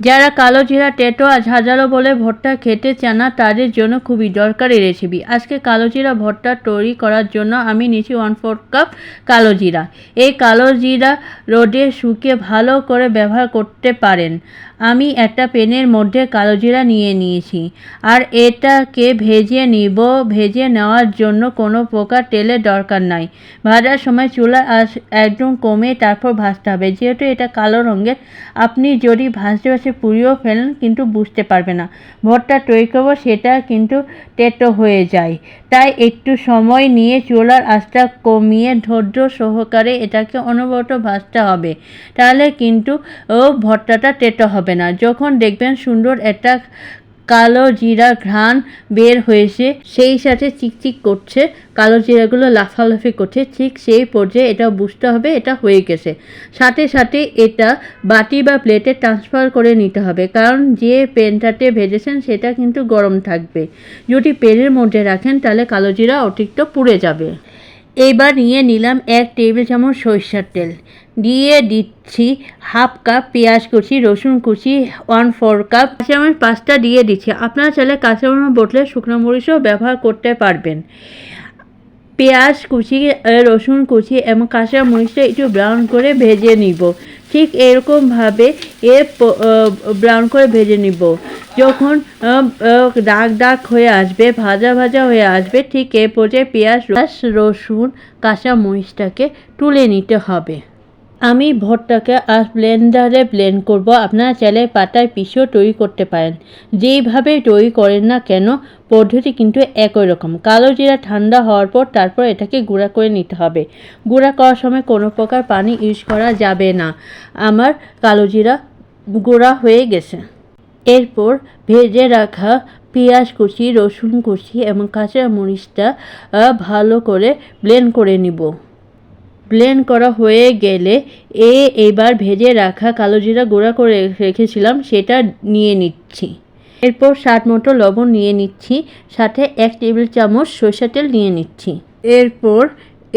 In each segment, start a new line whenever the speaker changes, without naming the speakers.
যারা কালো জিরা টেটো আর ঝাঁঝালো বলে ভর্তা খেতে চান না, তাদের জন্য খুবই দরকারি রেসিপি আজকে কালো জিরা ভর্তা তৈরি করার জন্য আমি নিয়েছি ওয়ান ফোর কাপ কালো জিরা। এই কালো জিরা রোদে শুকিয়ে ভালো করে ব্যবহার করতে পারেন। আমি একটা পেনের মধ্যে কালো জিরা নিয়ে নিয়েছি। আর এটাকে ভেজে নিব। ভেজে নেওয়ার জন্য কোনো প্রকার তেলের দরকার নাই। ভাজার সময় চুলা আঁচ একদম কমে তারপর ভাজতে হবে। যেহেতু এটা কালো রঙের, আপনি যদি ভাজতে ভাজতে পুড়িয়েও ফেলেন কিন্তু বুঝতে পারবে না। ভর্তা তৈরি করব সেটা কিন্তু তেতো হয়ে যায়। তাই একটু সময় নিয়ে চুলার আঁচটা কমিয়ে ধৈর্য সহকারে এটাকে অনবরত ভাজতে হবে। তাহলে কিন্তু ও ভর্তাটা তেতো হবে। না। যখন দেখবেন সুন্দর একটা কালো জিরা ঘ্রাণ বের হয়েছে, সেই সাথে চিকচিক করছে, কালো জিরাগুলো লাফালাফি করছে, ঠিক সেই পর্যায়ে এটা বুঝতে হবে, এটা হয়ে গেছে। সাথে সাথে এটা বাটি বা প্লেটে ট্রান্সফার করে নিতে হবে, কারণ যে পেনটাতে ভেজেছেন সেটা কিন্তু গরম থাকবে। যদি পেনের মধ্যে রাখেন, তাহলে কালো জিরা অতিরিক্ত পুড়ে যাবে। এইবার নিয়ে নিলাম এক টেবিল চামচ সরিষার তেল। দিয়ে দিচ্ছি হাফ কাপ পেঁয়াজ কুচি, রসুন কুচি ওয়ান ফোর কাপ কাঁচামরিচ পাঁচটা দিয়ে দিচ্ছি। আপনারা চাইলে কাঁচামরিচ বটলে শুকনো মরিচও ব্যবহার করতে পারবেন। পেঁয়াজ কুচি রসুন কুচি এবং কাঁচা মরিচটা একটু ব্রাউন করে ভেজে নিব। ঠিক এরকমভাবে এ ব্রাউন করে ভেজে নিব। যখন দাগ দাগ হয়ে আসবে, ভাজা ভাজা হয়ে আসবে, ঠিক এ পর্যায়ে পেঁয়াজ, রস- রসুন, কাঁচা মরিচটাকে তুলে নিতে হবে। আমি ভর্তাকে আর ব্লেন্ডারে ব্লেন্ড করব। আপনারা চাইলে পাতায় পিষেও তৈরি করতে পারেন। যেইভাবে তৈরি করেন না কেন, পদ্ধতি কিন্তু একই রকম। কালো জিরা ঠান্ডা হওয়ার পর তারপর এটাকে গুঁড়া করে নিতে হবে। গুঁড়া করার সময় কোনো প্রকার পানি ইউজ করা যাবে না। আমার কালো জিরা গুঁড়া হয়ে গেছে। এরপর ভেজে রাখা পেঁয়াজ কুচি, রসুন কুচি এবং কাঁচা মরিচটা ভালো করে ব্লেন্ড করে নিব। ব্লেন্ড করা হয়ে গেলে এ, এবার ভেজে রাখা কালো জিরা গুঁড়া করে রেখেছিলাম, সেটা নিয়ে নিচ্ছি। এরপর স্বাদ মতো লবণ নিয়ে নিচ্ছি, সাথে এক টেবিল চামচ সরষের তেল নিয়ে নিচ্ছি। এরপর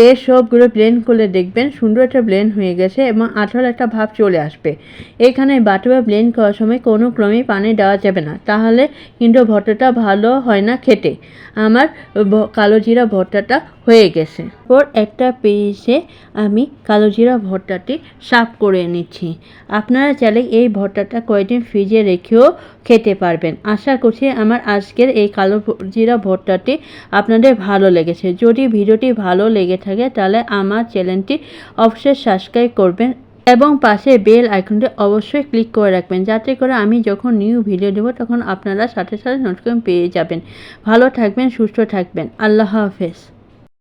এর সবগুলো ব্লেন্ড করলে দেখবেন সুন্দর একটা ব্লেন্ড হয়ে গেছে এবং আঠালো একটা ভাব চলে আসবে। এখানে বাটু বা ব্লেন্ড করার সময় কোনো ক্রমেই পানি দেওয়া যাবে না। তাহলে কিন্তু ভর্তাটা ভালো হয় না খেতে। আমার কালো জিরা ভর্তাটা হয়ে গেছে। ওর একটা পেজে আমি কালো জিরা ভর্তাটি সাফ করে নিচ্ছি। আপনারা চাইলে এই ভর্তাটা কয়েকদিন ফ্রিজে রেখেও খেতে পারবেন। আশা করছি আমার আজকের এই কালো জিরা ভর্তাটি আপনাদের ভালো লেগেছে। যদি ভিডিওটি ভালো লেগে থাকে, তাহলে আমার চ্যানেলটি অবশ্যই সাবস্ক্রাইব করবেন এবং পাশে বেল আইকনটি অবশ্যই ক্লিক করে রাখবেন, যাতে করে আমি যখন নিউ ভিডিও দেবো, তখন আপনারা সাথে সাথে নোটিফিকেশন পেয়ে যাবেন। ভালো থাকবেন, সুস্থ থাকবেন। আল্লাহ হাফেজ।